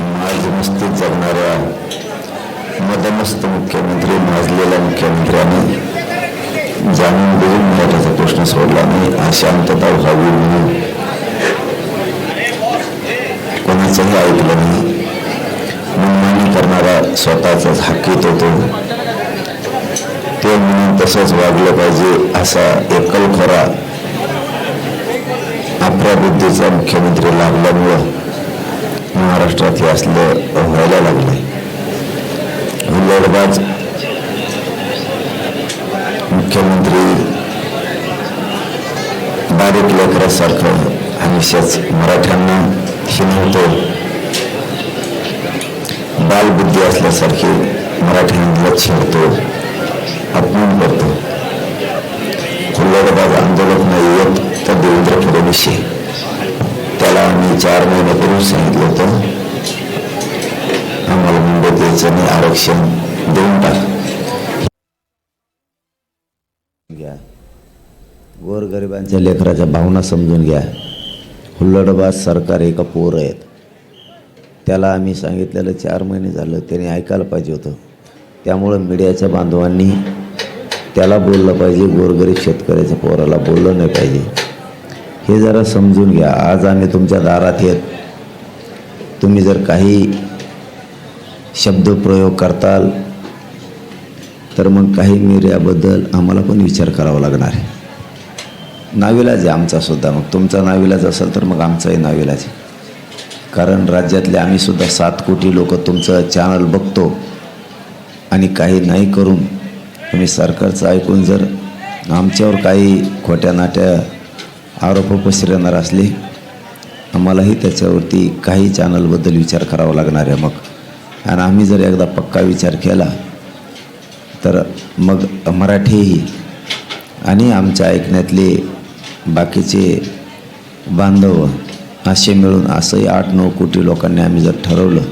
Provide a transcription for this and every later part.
माज मस्तीत जगणाऱ्या मदमस्त मुख्यमंत्री माजलेल्या मुख्यमंत्र्याने जाणून बुजून मराठाचा प्रश्न सोडला नाही अशांतता व्हावी म्हणून कोणाचंही ऐकलं नाही. मनमानी करणारा स्वतःचाच हकीत होतो ते. म्हणून तसंच वागलं पाहिजे असा एकलखोरा आपल्या बुद्धीचा मुख्यमंत्री लागल्यामुळं महाराष्ट्रातले असलं व्हायला लागले. हुल्लडबाज मुख्यमंत्री बारीक लेकरासारखं हमेशाच मराठ्यांना हिनवतो बालबुद्धी असल्यासारखी मराठ्यांना छेडतो. अपमान करतो. हुल्लडबाज आंदोलक नाही येत तर देवेंद्र फडणवीस त्याला आम्ही चार महिन्यापूर्वी सांगितलं होतं. आम्हाला मुंबईत यायचं नाही आरक्षण देऊन टाक. घ्या. गोरगरिबांच्या लेकराच्या भावना समजून घ्या. हुल्लडबाज सरकार एका पोर आहेत. त्याला आम्ही सांगितलेलं चार महिने झालं त्याने ऐकायला पाहिजे होतं. त्यामुळं मीडियाच्या बांधवांनी त्याला बोललं पाहिजे गोरगरीब शेतकऱ्याच्या पोराला बोललं नाही पाहिजे. हे जरा समजून घ्या. आज आम्ही तुमच्या दारात येत तुम्ही जर काही शब्दप्रयोग करताल तर मग काही मीडियाबद्दल आम्हाला पण विचार करावा लागणार आहे. नाविलाज आहे आमचासुद्धा मग तुमचा नाविलाज असेल तर मग आमचाही नाविलाज आहे. कारण राज्यातले आम्हीसुद्धा सात कोटी लोक तुमचं चॅनल बघतो आणि काही नाही करून तुम्ही सरकारचं ऐकून जर आमच्यावर काही खोट्या नाट्या आरोप पसरणार असले आम्हालाही त्याच्यावरती काही चॅनलबद्दल विचार करावा लागणार आहे मग. आणि आम्ही जर एकदा पक्का विचार केला तर मग मराठीही आणि आमच्या ऐकण्यातले बाकीचे बांधव असे मिळून असंही आठ नऊ कोटी लोकांनी आम्ही जर ठरवलं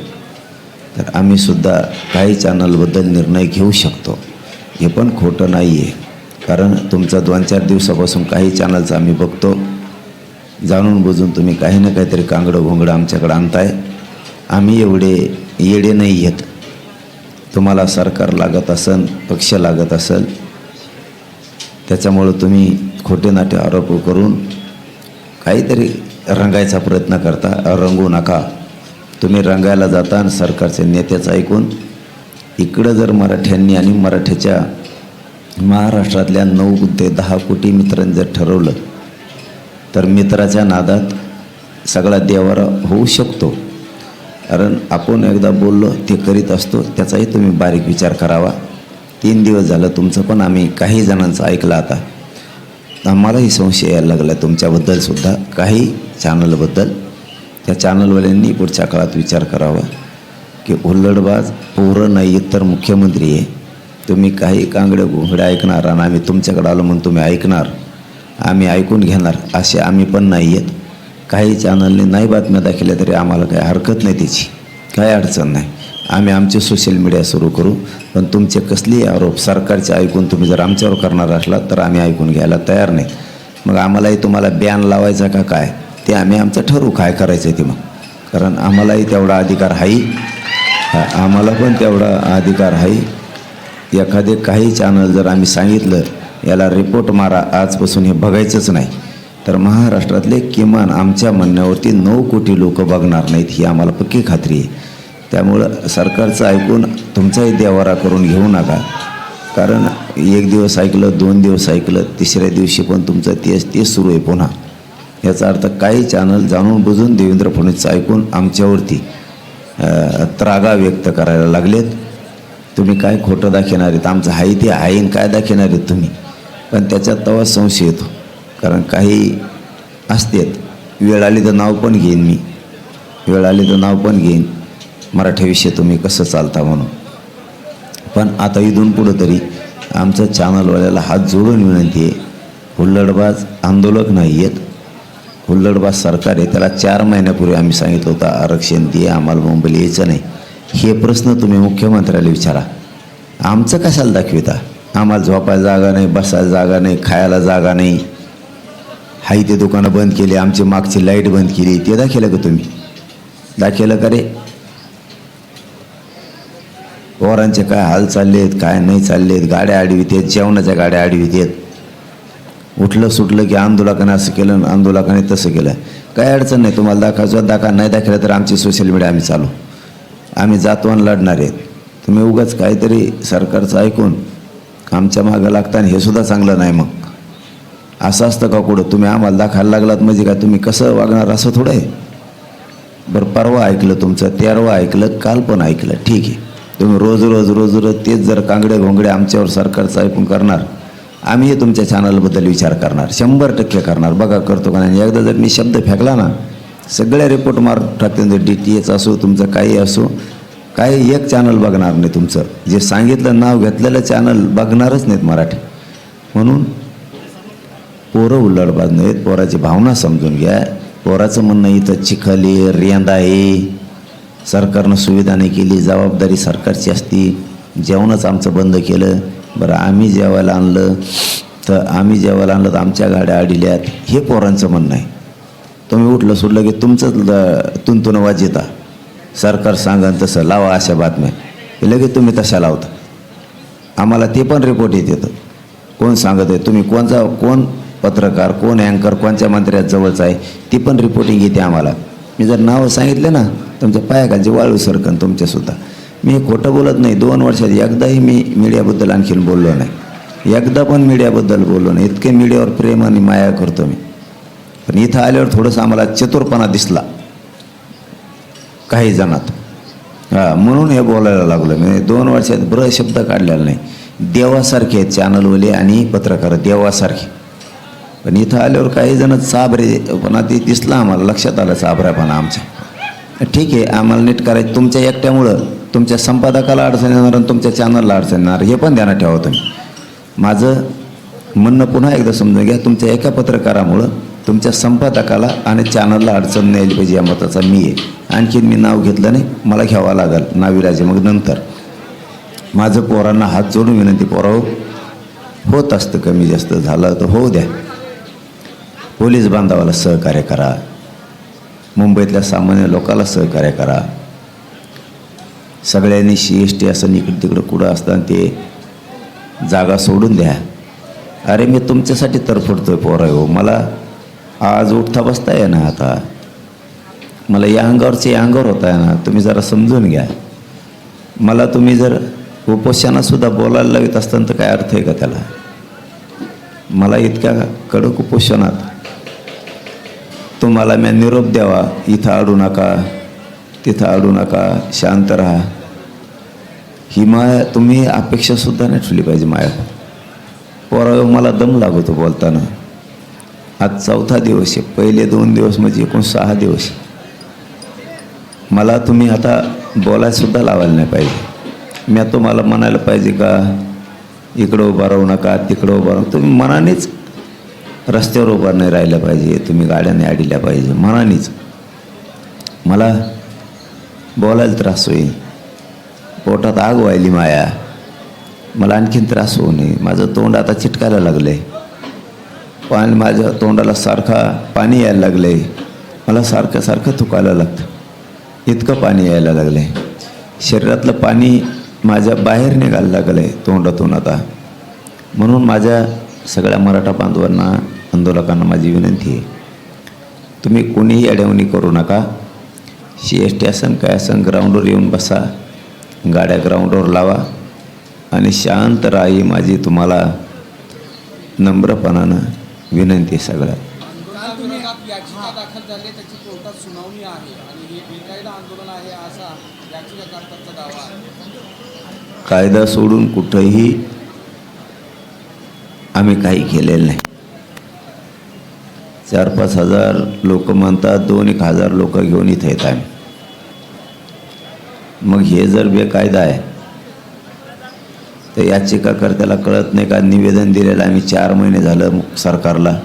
तर आम्हीसुद्धा काही चॅनलबद्दल निर्णय घेऊ शकतो. हे पण खोटं नाही आहे कारण तुमचं दोन चार दिवसापासून काही चॅनलचा आम्ही बघतो. जाणून बुजून तुम्ही काही ना काहीतरी कांगडं भोंगडं आमच्याकडं आणताय. आम्ही एवढे येडे नाही आहेत तुम्हाला सरकार लागत असेल पक्ष लागत असेल त्याच्यामुळं तुम्ही खोटे नाटे आरोप करून काहीतरी रंगायचा प्रयत्न करता. रंगू नका. तुम्ही रंगायला जाता आणि सरकारचे नेत्याचं ऐकून इकडं जर मराठ्यांनी आणि मराठ्याच्या महाराष्ट्रातल्या नऊ ते दहा कोटी मित्रांनी जर ठरवलं तर मित्राच्या नादात सगळा देवारा होऊ शकतो. कारण आपण एकदा बोललो ते करीत असतो त्याचाही तुम्ही बारीक विचार करावा. तीन दिवस झालं तुमचं पण आम्ही काही जणांचं ऐकलं आता. आम्हालाही संशय यायला लागला तुमच्याबद्दलसुद्धा काही चॅनलबद्दल. त्या चॅनलवाल्यांनी पुढच्या काळात विचार करावा की हुल्लडबाज पोरं नाही तर मुख्यमंत्री आहे. तुम्ही काही कांगडे घोंगडे ऐकणार आणि आम्ही तुमच्याकडे आलो म्हणून तुम्ही ऐकणार. आम्ही ऐकून घेणार असे आम्ही पण नाही आहेत काही चॅनलने नाही बातम्या दाखवल्या तरी आम्हाला काही हरकत नाही त्याची. काही अडचण नाही. आम्ही आमचे सोशल मीडिया सुरू करू. पण तुमचे कसलेही आरोप सरकारचे ऐकून तुम्ही जर आमच्यावर करणार असलात तर आम्ही ऐकून घ्यायला तयार नाही. मग आम्हालाही तुम्हाला बॅन लावायचा का काय? ते आम्ही आमचं ठरवू काय करायचं आहे ते मग. कारण आम्हालाही तेवढा अधिकार आहे आम्हाला पण तेवढा अधिकार आहे एखादे काही चॅनल जर आम्ही सांगितलं याला रिपोर्ट मारा आजपासून हे बघायचंच नाही. तर महाराष्ट्रातले किमान आमच्या म्हणण्यावरती नऊ कोटी लोक बघणार नाहीत ही आम्हाला पक्की खात्री आहे. त्यामुळं सरकारचं ऐकून तुमचाही देवारा करून घेऊ नका. कारण एक दिवस ऐकलं दोन दिवस ऐकलं तिसऱ्या दिवशी पण तुमचं तेच तेच सुरू आहे पुन्हा. याचा अर्थ काही चॅनल जाणून बुजून देवेंद्र फडणवीसचं ऐकून आमच्यावरती त्रागा व्यक्त करायला लागलेत. तुम्ही काय खोटं दाखवणार आहेत? आमचं आहे ते आहे काय दाखवणार आहेत तुम्ही? पण त्याच्यात तवा संशय येतो. कारण काही असतेत. वेळ आली तर नाव पण घेईन मी. वेळ आली तर नाव पण घेईन. मराठीविषयी तुम्ही कसं चालता म्हणून. पण आता इथून पुढं तरी आमचं चॅनलवाल्याला हात जोडून विनंती आहे. हुल्लडबाज आंदोलक नाही आहेत. हुल्लडबाज सरकार आहे. त्याला चार महिन्यापूर्वी आम्ही सांगितलं होतं आरक्षण दे आम्हाला मुंबईला यायचं नाही. हे प्रश्न तुम्ही मुख्यमंत्र्याला विचारा. आमचं कशाला दाखविता? आम्हाला झोपायला जागा नाही बसायला जागा नाही खायला जागा नाही. हाई ते दुकानं बंद केली आमची मागची लाइट बंद केली ते दाखवलं का तुम्ही? दाखवलं का रे? पोरांचे काय हाल चालले आहेत काय नाही चालले आहेत गाड्या आडवीत आहेत जेवणाच्या गाड्या आडवीत आहेत. उठलं सुटलं की आंदोलकाने असं केलं आणि आंदोलकाने तसं केलं. काय अडचण नाही तुम्हाला दाखवायचं दाखवा नाही दाखवलं तर आमची सोशल मीडिया आम्ही चालू. आम्ही जातवान लढणार आहेत. तुम्ही उगाच काहीतरी सरकारचं ऐकून आमच्या मागं लागता आणि हे सुद्धा चांगलं नाही मग. असं असतं का कुठं? तुम्ही आम्हाला दाखायला लागलात म्हणजे काय? तुम्ही कसं वागणार असं थोडं आहे. बरं परवा ऐकलं तुमचं तेरवा ऐकलं काल पण ऐकलं. ठीक आहे. तुम्ही रोज रोज रोज रोज तेच जर कांगडे घोंगडे आमच्यावर सरकारचं ऐकून करणार आम्हीही तुमच्या चॅनलबद्दल विचार करणार. शंभर टक्के करणार. बघा करतो का नाही? एकदा जर मी शब्द फेकला ना सगळ्या रिपोर्ट मार टाकते डी टी एच असो तुमचं काही असो. काही एक चॅनल बघणार नाही तुमचं. जे सांगितलं नाव घेतलेलं चॅनल बघणारच नाहीत मराठी. म्हणून पोरं उल्लडबाज नाहीत पोराची भावना समजून घ्या. पोराचं म्हणणं इथं चिखली रेंदा आहे सरकारनं सुविधा नाही केली जबाबदारी सरकारची असती. जेवणच आमचं बंद केलं. बरं आम्ही जेवायला आणलं. तर आम्ही जेवायला आणलं तर आमच्या गाड्या अडिल्यात. हे पोरांचं म्हणणं आहे. तुम्ही उठलं सुटलं की तुमचंच तुंतुन वाजिता सरकार सांगन तसं लावा अशा बातम्या. लगेच तुम्ही तशा लावता. आम्हाला ते पण रिपोर्ट येत येतं. कोण सांगत आहे? तुम्ही कोणचा कोण पत्रकार कोण अँकर कोणत्या मंत्र्यात जवळचा आहे? ती पण रिपोर्टिंग येते आम्हाला. मी जर नावं सांगितले ना तुमच्या पायाखालची वाळू सरकन तुमच्यासुद्धा मी खोटं बोलत नाही. दोन वर्षात एकदाही मी मीडियाबद्दल आणखीन बोललो नाही. एकदा पण मीडियाबद्दल बोललो नाही. इतके मीडियावर प्रेम आणि माया करतो मी. पण इथं आल्यावर थोडंसं आम्हाला चतुरपणा दिसला. काही जणात. हां म्हणून हे बोलायला लागलं मी. दोन वर्षात ब्र शब्द काढलेला नाही. देवासारखे आहेत चॅनलवाले आणि पत्रकार देवासारखे. पण इथं आल्यावर काही जण साबरेपणा ते दिसला आम्हाला. लक्षात आलं चाबऱ्यापणा आमच्या. ठीक आहे आम्हाला नीट करायचं. तुमच्या एकट्यामुळं तुमच्या संपादकाला अडचण येणार आणि तुमच्या चॅनलला अडचण येणार. हे पण ध्यानात ठेवा तुम्ही. माझं म्हणणं पुन्हा एकदा समजून घ्या. तुमच्या एका पत्रकारामुळं तुमच्या संपादकाला आणि चॅनलला अडचण नाही आली पाहिजे या मताचा. मी आहे. आणखीन मी नाव घेतलं नाही. मला घ्यावं लागेल. नाविराजे मग नंतर. माझं पोरांना हात जोडून विनंती पोराव हो, होत असतं कमी जास्त. झालं तर होऊ द्या. पोलीस बांधवाला सहकार्य करा. मुंबईतल्या सामान्य लोकाला सहकार्य करा. सगळ्यांनी सी एस टी असं इकडं तिकडं कुठं असताना ते जागा सोडून द्या. अरे मी तुमच्यासाठी तरफडतोय पोरा हो. मला आज उठता बसता आहे ना आता. मला या अंगावरचे या अंगावर होता आहे ना तुम्ही जरा समजून घ्या. मला तुम्ही जर उपोषणासुद्धा बोलायला लावित असताना तर काय अर्थ आहे का त्याला? मला इतक्या कडक उपोषणात तुम्हाला मी निरोप द्यावा. इथं अडू नका तिथं अडू नका शांत राहा. ही माया तुम्ही अपेक्षासुद्धा नाही ठेवली पाहिजे माया पोरा मला दम लागतो बोलताना. आज चौथा दिवस आहे. पहिले दोन दिवस म्हणजे एकूण सहा दिवस. मला तुम्ही आता बोलायसुद्धा लावायला नाही पाहिजे. मी तुम्हाला म्हणायला पाहिजे का इकडं उभा राहू नका तिकडं उभा राहू. तुम्ही मनानेच रस्त्यावर उभा नाही राहिलं पाहिजे. तुम्ही गाड्याने अडिल्या पाहिजे. मनानेच. मला बोलायला त्रास होईल. पोटात आग व्हायली माया. मला आणखीन त्रास होऊ नये. माझं तोंड आता चिटकायला लागलं आहे पाणी माझ्या तोंडाला सारखा पाणी यायला लागलं. आहे मला सारखं सारखं थुकायला लागतं. इतकं पाणी यायला लागलं. आहे शरीरातलं पाणी माझ्या बाहेर निघायला लागलं आहे तोंडातून आता. म्हणून माझ्या सगळ्या मराठा बांधवांना आंदोलकांना माझी विनंती आहे. तुम्ही कोणीही अडवणी करू नका. सी एस टी असन काय असन ग्राउंडवर येऊन बसा. गाड्या ग्राउंडवर लावा. आणि शांत राही माझी तुम्हाला नम्रपणानं विनंती आहे सगळ्यात हे आहे कायदा सोडून कुठंही आम्ही काही केलेलं नाही. चार पाच हजार लोक म्हणतात दोन एक हजार लोक घेऊन इथं येत आहे मग हे जर बेकायदा आहे तर याचिकाकर्त्याला कळत नाही का? निवेदन दिलेलं आम्ही चार महिने झालं सरकारला.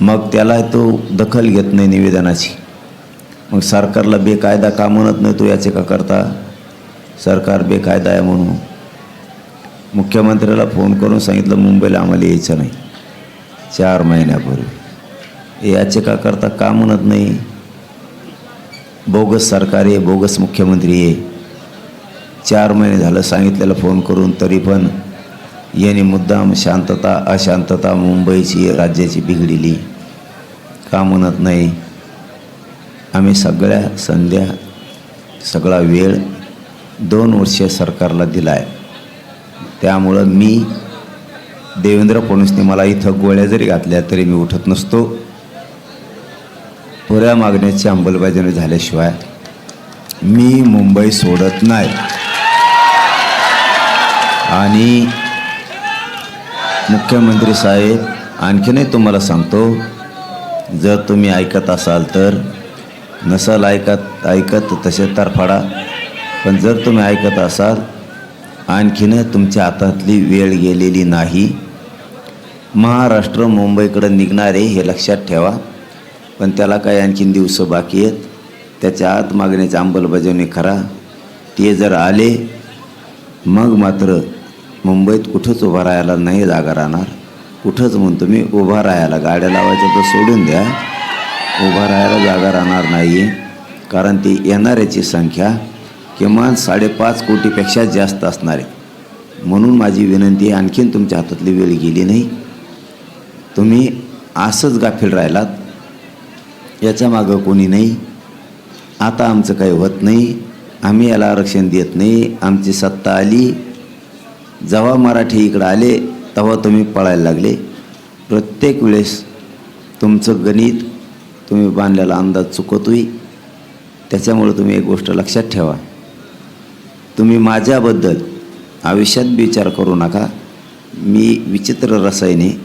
मग त्याला तो दखल घेत नाही निवेदनाची. मग सरकारला बेकायदा का म्हणत नाही तो याचिकाकर्ता सरकार बेकायदा आहे म्हणून. मुख्यमंत्र्याला फोन करून सांगितलं मुंबईला आम्हाला यायचं नाही. चार महिन्यापूर्वी. हे याचिकाकर्ता का म्हणत नाही? बोगस सरकार आहे बोगस मुख्यमंत्री आहे. चार महिने झालं सांगितलेलं फोन करून तरी पण याने मुद्दाम शांतता अशांतता मुंबईची राज्याची बिघडली. का म्हणत नाही? आम्ही सगळ्या संध्या सगळा वेळ दोन वर्ष सरकारला दिला आहे त्यामुळं मी देवेंद्र फडणवीसने मला इथं गोळ्या जरी घातल्या तरी मी उठत नसतो. पुऱ्या मागण्याची अंमलबजावणी झाल्याशिवाय मी मुंबई सोडत नाही. आणि मुख्यमंत्री साहेब आणखीनही तुम्हाला सांगतो जर तुम्ही ऐकत असाल तर नसाल ऐकत ऐकत तसे तरफाडा पण जर तुम्ही ऐकत असाल आणखीन तुमच्या हातातली वेळ गेलेली नाही. महाराष्ट्र मुंबईकडं निघणारे हे लक्षात ठेवा. पण त्याला काही आणखीन दिवसं बाकी आहेत. त्याच्या आत मागण्याची अंमलबजावणी करा. ते जर आले मग मात्र मुंबईत कुठंच उभा राहायला नाही जागा राहणार. कुठंच म्हणतो मी उभा राहायला गाड्या लावायचं तर सोडून द्या. उभा राहायला जागा राहणार नाही आहे कारण ती येणाऱ्याची संख्या किमान साडेपाच कोटीपेक्षा जास्त असणार आहे. म्हणून माझी विनंती आणखीन तुमच्या हातातली वेळ गेली नाही. तुम्ही असंच गाफील राहिलात. याच्या मागं कोणी नाही. आता आमचं काही होत नाही. आम्ही याला आरक्षण देत नाही. आमची सत्ता आली. जेव्हा मराठी इकडं आले तेव्हा तुम्ही पळायला लागले. प्रत्येक वेळेस तुमचं गणित तुम्ही बांधलेला अंदाज चुकवतोय. त्याच्यामुळं तुम्ही एक गोष्ट लक्षात ठेवा. तुम्ही माझ्याबद्दल आयुष्यात विचार करू नका. मी विचित्र रसायने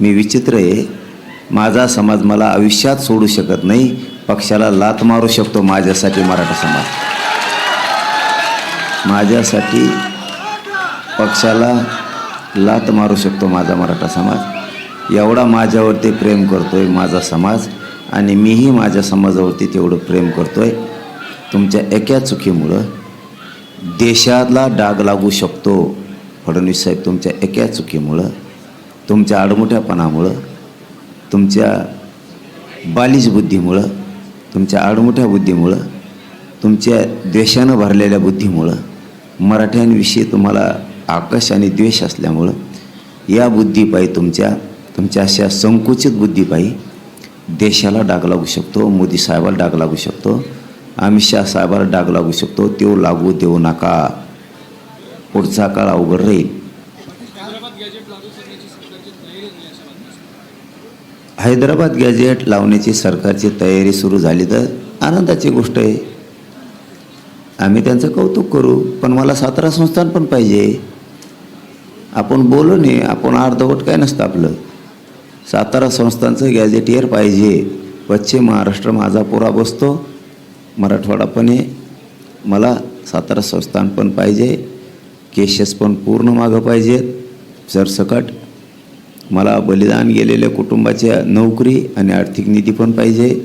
मी विचित्र आहे. माझा समाज मला आयुष्यात सोडू शकत नाही. पक्षाला लात मारू शकतो माझ्यासाठी मराठा समाज. माझ्यासाठी पक्षाला लात मारू शकतो माझा मराठा समाज. एवढा माझ्यावरती प्रेम करतोय माझा समाज आणि मीही माझ्या समाजावरती तेवढं प्रेम करतोय. तुमच्या एका चुकीमुळं देशाला डाग लागू शकतो. फडणवीस साहेब तुमच्या एका चुकीमुळं तुमच्या आडमुठ्यापणामुळं तुमच्या बालिश बुद्धीमुळं तुमच्या आडमुठ्या बुद्धीमुळं तुमच्या द्वेषानं भरलेल्या बुद्धीमुळं मराठ्यांविषयी तुम्हाला आकाश आणि द्वेष असल्यामुळं या बुद्धीपायी तुमच्या तुमच्या अशा संकुचित बुद्धीपायी देशाला डाग लागू शकतो मोदी साहेबाला डाग लागू शकतो अमित शाह साहेबाला डाग लागू शकतो तो लागू देऊ नका. पुढचा काळ अवघड राहील हैदराबाद गॅजेट लागू करण्याची सरकारची तयारी नाही असं वाटतं हैदराबाद गॅजेट लावण्याची सरकारची तयारी सुरू झाली तर आनंदाची गोष्ट आहे. आम्ही त्यांचं कौतुक करू पण मला सातारा संस्थान पण पाहिजे. आपण बोलू नये आपण अर्धवट काय नसतं आपलं. सातारा संस्थांचं गॅजेटियर पाहिजे. पश्चिम महाराष्ट्र माझा पुरा बसतो. मराठवाडा पण आहे. मला सातारा संस्थान पण पाहिजे. केसेस पण पूर्ण मागं पाहिजेत. सरसकट मला बलिदान गेलेल्या कुटुंबाच्या नोकरी आणि आर्थिक निधी पण पाहिजे.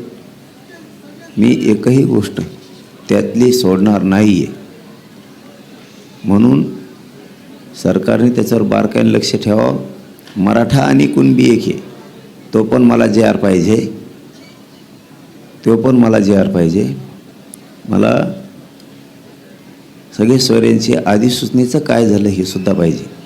मी एकही गोष्ट त्यातली सोडणार नाही आहे म्हणून सरकारने त्याच्यावर बारकाईने लक्ष ठेवावं मराठा आणि कुणबी एक आहे. तो पण मला जे आर पाहिजे. तो पण मला जे आर पाहिजे. मला सगळे सोयऱ्यांची अधिसूचनेचं काय झालं हे सुद्धा पाहिजे.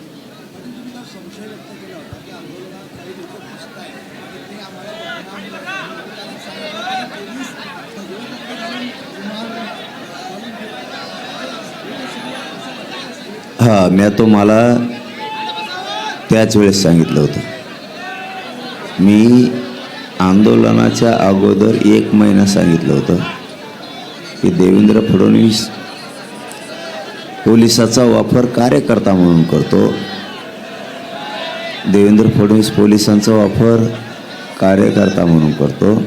हां मी तुम्हाला त्याच वेळेस सांगितलं होतं. मी आंदोलनाच्या अगोदर एक महिना सांगितलं होतं की देवेंद्र फडणवीस पोलिसाचा वापर कार्यकर्ता म्हणून करतो. देवेंद्र फडणवीस पोलिसांचा वापर कार्यकर्ता म्हणून करतो.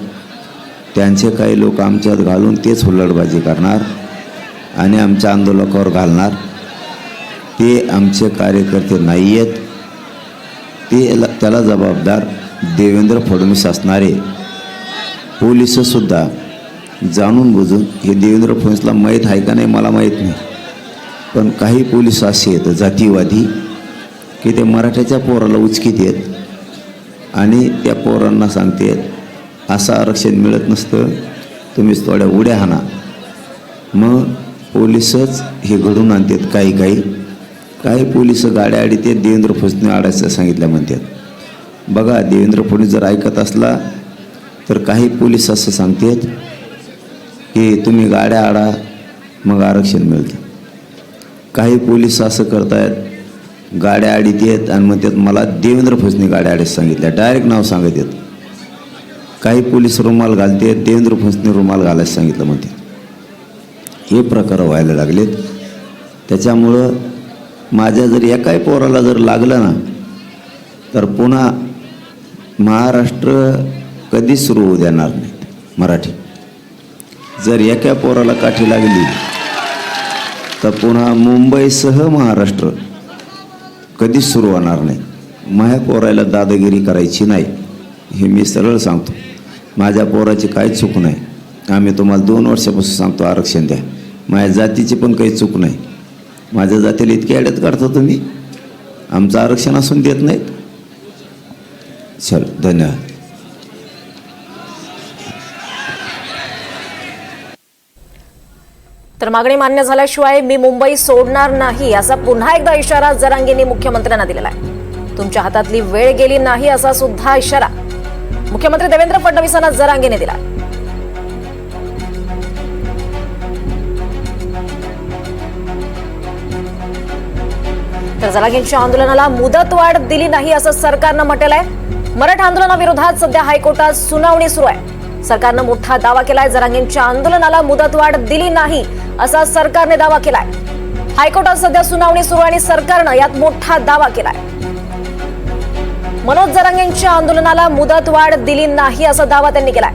त्यांचे काही लोक आमच्यात घालून तेच हुल्लडबाजी करणार आणि आमच्या आंदोलकावर घालणार. ते आमचे कार्यकर्ते नाही आहेत ते त्याला जबाबदार देवेंद्र फडणवीस असणारे. पोलिससुद्धा जाणून बुजून हे देवेंद्र फडणवीसला माहीत आहे का नाही मला माहीत नाही. पण काही पोलीस असे आहेत जातीवादी की ते मराठ्याच्या पोराला उचकीत आहेत आणि त्या पोरांना सांगतात असं आरक्षण मिळत नसतं तुम्ही थोड्या उड्या हाना मग पोलिसच हे घडून आणतात काही काही काही पोलीस गाड्या आडी ते देवेंद्र फडणवीस आडायचं सांगितलं म्हणतात. बघा देवेंद्र फडणवीस जर ऐकत असला तर काही पोलीस असं सांगतात की तुम्ही गाड्या आडा मग आरक्षण मिळते. काही पोलीस असं करतायत गाड्या आडीत येत आणि म्हणतात मला देवेंद्र फडणवीस गाड्या आडीत सांगितल्या. डायरेक्ट नाव सांगत येत काही पोलीस रुमाल घालते देवेंद्र फडणवीस रुमाल घालायला सांगितलं म्हणते हे प्रकार व्हायला लागलेत. त्याच्यामुळं माझ्या जर एकाही पोराला जर लागलं ना तर पुन्हा महाराष्ट्र कधीच सुरू होऊ देणार नाहीत मराठी. जर एका पोराला काठी लागली तर पुन्हा मुंबईसह महाराष्ट्र कधीच सुरू होणार नाही. माझ्या पोराला दादागिरी करायची नाही हे मी सरळ सांगतो. माझ्या पोराची काही चूक नाही. आम्ही तुम्हाला दोन वर्षापासून सांगतो आरक्षण द्या. माझ्या जातीची पण काही चूक नाही. माझ्या जातीला इतके ॲडत काढता तुम्ही? आमचं आरक्षण असून देत नाहीत. चल धन्यवाद. तर मागणी मान्य झाल्याशिवाय मी मुंबई सोडणार नाही असा पुन्हा एकदा इशारा जरांगेंनी मुख्यमंत्र्यांना दिलेला आहे. तुमच्या हातातली वेळ गेली नाही असा सुद्धा इशारा मुख्यमंत्री देवेंद्र फडणवीसांना जरांगेने दिला तर जरांगेंच्या आंदोलनाला मुदतवाढ दिली नाही असं सरकारनं म्हटलेलं आहे मराठा आंदोलनाविरोधात सध्या हायकोर्टात सुनावणी सुरू आहे. सरकारनं मोठा दावा केलाय जरांगेंच्या आंदोलनाला मुदतवाढ दिली नाही असा सरकारने दावा केलाय. हायकोर्टात सध्या सुनावणी सुरू आणि सरकारनं यात मोठा दावा केलाय. मनोज जरांगेंच्या आंदोलनाला मुदतवाढ दिली नाही असा दावा त्यांनी केलाय.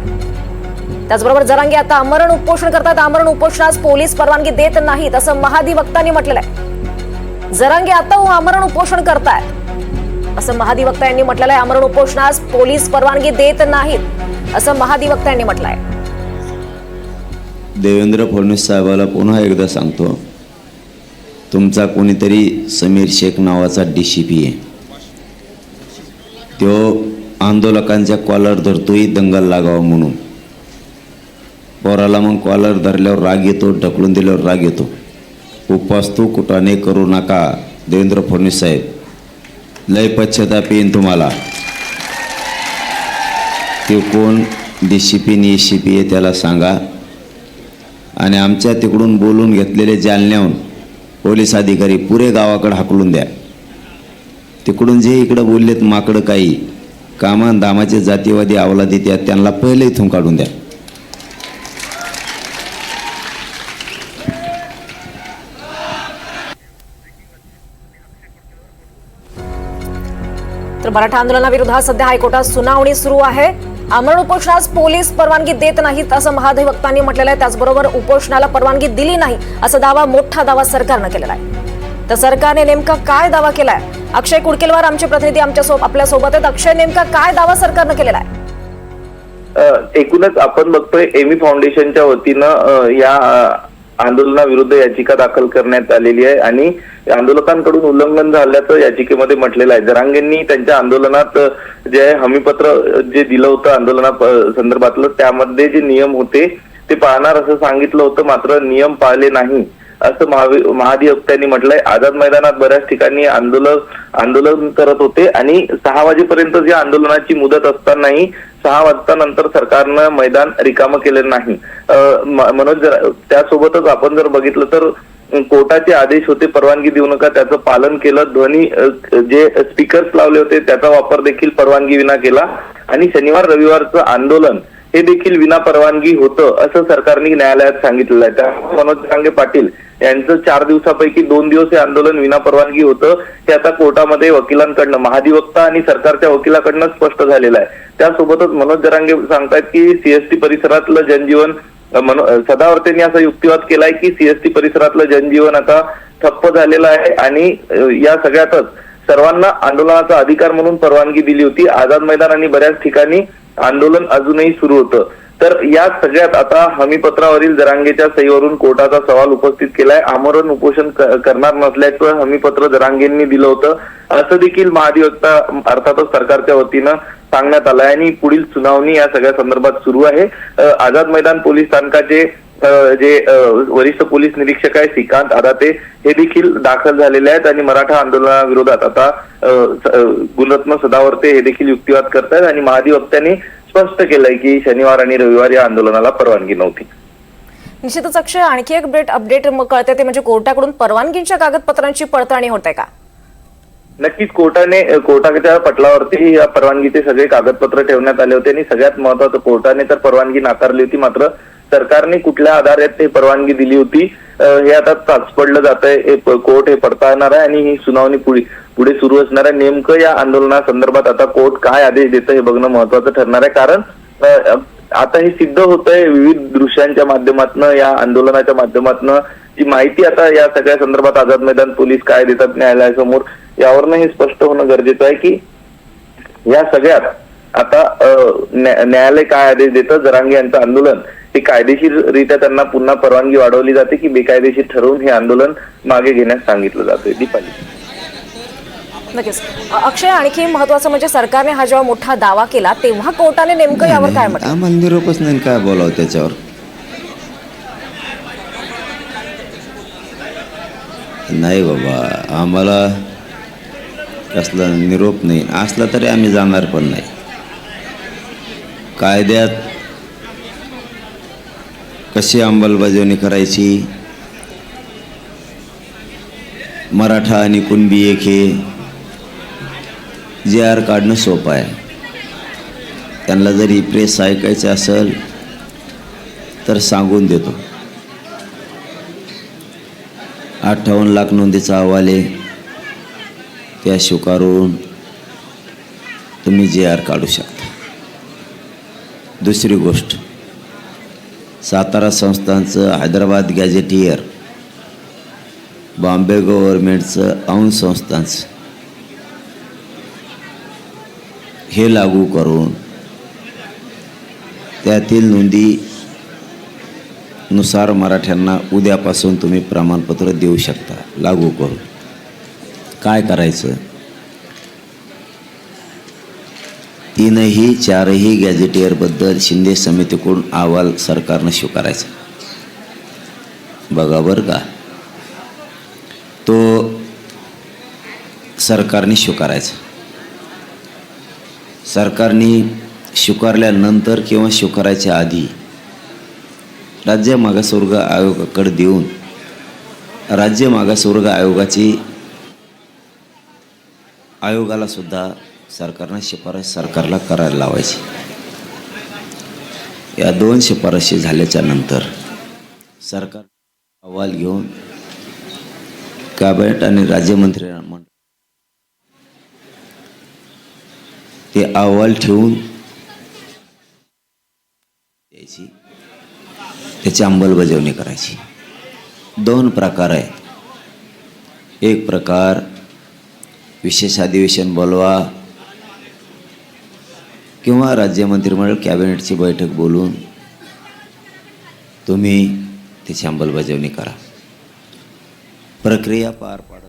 त्याचबरोबर जरांगे आता आमरण उपोषण करतात. आमरण उपोषणास पोलीस परवानगी देत नाहीत असं महाधिवक्तांनी म्हटलेलं आहे जरांगे आता हो आमरण उपोषण करतायत. असं महाधिवक्ता यांनी म्हटलेलं आहे आमरण उपोषणास पोलीस परवानगी देत नाहीत असं महाधिवक्ता यांनी म्हटलंय. देवेंद्र फडणवीस साहेबाला पुन्हा एकदा सांगतो तुमचा कोणीतरी समीर शेख नावाचा डी सी पी आहे. तो आंदोलकांच्या कॉलर धरतोही दंगल लागावा म्हणून. पोराला मग कॉलर धरल्यावर राग येतो ढकलून दिल्यावर राग येतो. उपवास तू कुटाने करू नका देवेंद्र फडणवीस साहेब. लय पश्चाताप येईन तुम्हाला. ते कोण? दिशिपी निशिपी नी आहे त्याला सांगा. आणि आमच्या तिकडून बोलून घेतलेले जालन्याहून पोलीस अधिकारी पुरे गावाकडे हाकलून द्या. तिकडून जे इकडं बोललेत माकडं काही कामान दामाचे जातीवादी अवलादी त्या त्यांना पहिले इथून काढून द्या. तर मराठा आंदोलनाविरोधात सध्या हायकोर्टात सुनावणी सुरू आहे. आमरण उपोषणास पोलीस परवानगी देत नाहीत असं महाधिवक्तांनी म्हटलेलं आहे. त्याचबरोबर उपोषणाला परवानगी दिली नाही असा दावा मोठा दावा सरकारनं केलेला आहे. तर सरकारने नेमका काय दावा केलाय? अक्षय कुडकेलवार आमचे प्रतिनिधी आमच्या आपल्यासोबत आहेत. अक्षय नेमका काय दावा सरकारनं केलेला आहे? एकूणच आपण बघतोय एमी फाउंडेशनच्या वतीनं या आंदोलनाविरुद्ध याचिका दाखल करण्यात आलेली आहे आणि आंदोलकांकडून उल्लंघन झाल्याचं याचिकेमध्ये म्हटलेलं आहे. जरांगेंनी त्यांच्या आंदोलनात जे आहे हमीपत्र जे दिलं होतं आंदोलना संदर्भातलं त्यामध्ये जे नियम होते ते पाळणार असं सांगितलं होतं मात्र नियम पाळले नाही. असं महावि महाधिवक्त्यांनी म्हटलंय. आझाद मैदानात बऱ्याच ठिकाणी आंदोलन आंदोलन करत होते आणि सहा वाजेपर्यंत या आंदोलनाची मुदत असतानाही सहा वाजता नंतर सरकारनं मैदान रिकामं केलेलं नाही. मनोज जर त्यासोबतच आपण जर बघितलं तर कोर्टाचे आदेश होते परवानगी देऊ नका त्याचं पालन केलं ध्वनी जे स्पीकर्स लावले होते त्याचा वापर देखील परवानगी विना केला. आणि शनिवार रविवारचं आंदोलन हे देखील विना परवानगी होतं असं सरकारने न्यायालयात सांगितलेलं आहे. त्यामुळे मनोज रांगे पाटील यांचं चार दिवसापैकी दोन दिवस हे आंदोलन विना परवानगी होतं. हे आता कोर्टामध्ये वकिलांकडनं महाधिवक्ता आणि सरकारच्या वकिलाकडनं स्पष्ट झालेलं आहे. त्यासोबतच मनोज जरांगे सांगतायत की सीएसटी परिसरातलं जनजीवन मनो सदावर्तेंनी असा युक्तिवाद केलाय की सीएसटी परिसरातलं जनजीवन आता ठप्प झालेलं आहे आणि या सगळ्यातच सर्वांना आंदोलनाचा अधिकार म्हणून परवानगी दिली होती. आझाद मैदान आणि बऱ्याच ठिकाणी आंदोलन अजूनही सुरू होतं. तर या सगळ्यात आता हमीपत्रावरील जरांगेच्या सहीवरून कोर्टाचा सवाल उपस्थित केलाय. आमरण उपोषण करणार नसल्याचं हमीपत्र जरांगेंनी दिलं होतं. असं देखील महाधिवक्ता अर्थातच सरकारच्या वतीनं सांगण्यात आलंय. आणि पुढील सुनावणी या सगळ्या संदर्भात सुरू आहे. आझाद मैदान पोलीस स्थानकाचे जे वरिष्ठ पोलीस निरीक्षक आहे श्रीकांत आदाते हे देखील दाखल झालेले आहेत आणि मराठा आंदोलनाविरोधात आता गुणरत्न सदावर्ते हे देखील युक्तिवाद करतायत आणि महाधिवक्त्यांनी स्पष्ट केलंय की शनिवार आणि रविवार या आंदोलनाला परवानगी नव्हती. निश्चितच अक्षय आणखी एक अपडेट अपडेट मग कळते ते म्हणजे कोर्टाकडून परवानगीच्या कागदपत्रांची पडताळणी होते का? नक्कीच कोर्टाने कोर्टाच्या पटलावरती या परवानगीचे सगळे कागदपत्र ठेवण्यात आले होते आणि सगळ्यात महत्वाचं कोर्टाने तर परवानगी नाकारली होती मात्र सरकारने कुठल्या आधारात ते परवानगी दिली होती हे आता चाचपडलं जात आहे कोर्ट हे पडताळणार आहे आणि ही सुनावणी पुढे पुढे सुरू असणार आहे. नेमकं या आंदोलनासंदर्भात आता कोर्ट काय आदेश देतं हे बघणं महत्वाचं ठरणार आहे. कारण आता हे सिद्ध होत आहे विविध दृश्यांच्या माध्यमातून या आंदोलनाच्या माध्यमातून. जी माहिती आता या सगळ्या संदर्भात आझाद मैदान पोलीस काय देतात न्यायालयासमोर यावरनं हे स्पष्ट होणं गरजेचं आहे की या सगळ्यात आता न्यायालय काय आदेश देतं? जरांगे यांचं आंदोलन. हे कायदेशीररित्या त्यांना पुन्हा परवानगी वाढवली जाते की बेकायदेशीर ठरवून हे आंदोलन मागे घेण्यास सांगितलं जातंय. दीपाली. नक्कीच. अक्षय आणखी महत्वाचं म्हणजे सरकारने हा जेव्हा मोठा दावा केला तेव्हा कोर्टाने नेमकं यावर काय म्हटलं? आम्हाला निरोपच नाही काय बोलावं त्याच्यावर? नाही बाबा आम्हाला कसला निरोप नाही. असला तरी आम्ही जाणार पण नाही. कायद्यात कशी अंमलबजावणी करायची? मराठा आणि कुणबी एक हे जे आर काढणं सोपं आहे. त्यांना जरी प्रेस ऐकायचं असेल तर सांगून देतो. अठ्ठावन्न लाख नोंदीचा अहवाल आहे त्या स्वीकारून तुम्ही जे आर काढू शकता. दुसरी गोष्ट सातारा संस्थांचं हैदराबाद गॅजेटियर बॉम्बे गव्हर्मेंटचं औन संस्थांचं. हे लागू करून त्यातील नोंदी नुसार मराठ्यांना उद्यापासून तुम्ही प्रमाणपत्र देऊ शकता. लागू करून. काय करायचं? तीनही चारही गॅझेटियरबद्दल शिंदे समितीकडून अहवाल सरकारनं स्वीकारायचा. बघा बरं का. तो सरकारने स्वीकारायचा. सरकारने स्वीकारल्यानंतर किंवा स्वीकारायच्या आधी राज्य मागासवर्ग आयोगाकडे देऊन राज्य मागासवर्ग आयोगाची आयोगाला सुद्धा सरकारनं शिफारस सरकारला करायला लावायची. या दोन शिफारशी झाल्याच्यानंतर सरकार अहवाल घेऊन कॅबिनेट आणि राज्यमंत्री मंडळ ते अहवाल ठेवून द्यायची त्याची अंमलबजावणी करायची. दोन प्रकार आहेत. एक प्रकार विशेष अधिवेशन बोलवा किंवा राज्य मंत्रिमंडळ कॅबिनेटची बैठक बोलून तुम्ही त्याची अंमलबजावणी करा. प्रक्रिया पार पाड.